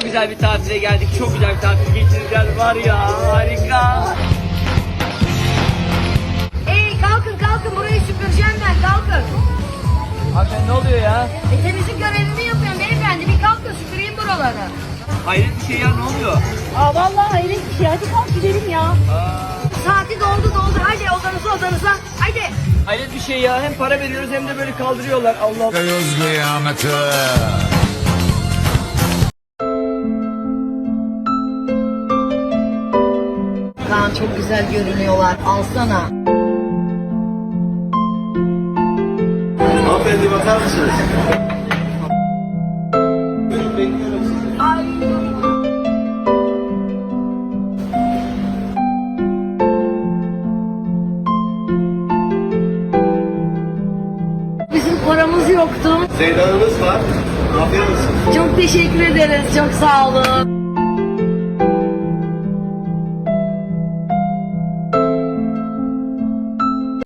çok güzel bir tatile geldik. Çok güzel bir tatil geçireceğiz var ya harika. Ey kalkın kalkın burayı süpüreceğim ben kalkın. Abi ne oluyor ya? E, temizlik görevimi yapıyorum beyefendi bir kalkın süpüreyim buraları. Hayret bir şey ya ne oluyor? Aa vallahi hayret bir şey hadi kalk gidelim ya. Saati doldu doldu hadi odanıza odanıza hadi. Hayret bir şey ya hem para veriyoruz hem de böyle kaldırıyorlar Allah Allah. Göz kıyameti. Kaan çok güzel görünüyorlar alsana. Hanımefendi bakar mısınız? Bizim paramız yoktu. Zeydanımız var. Afiyet olsun. Çok teşekkür ederiz çok sağ olun.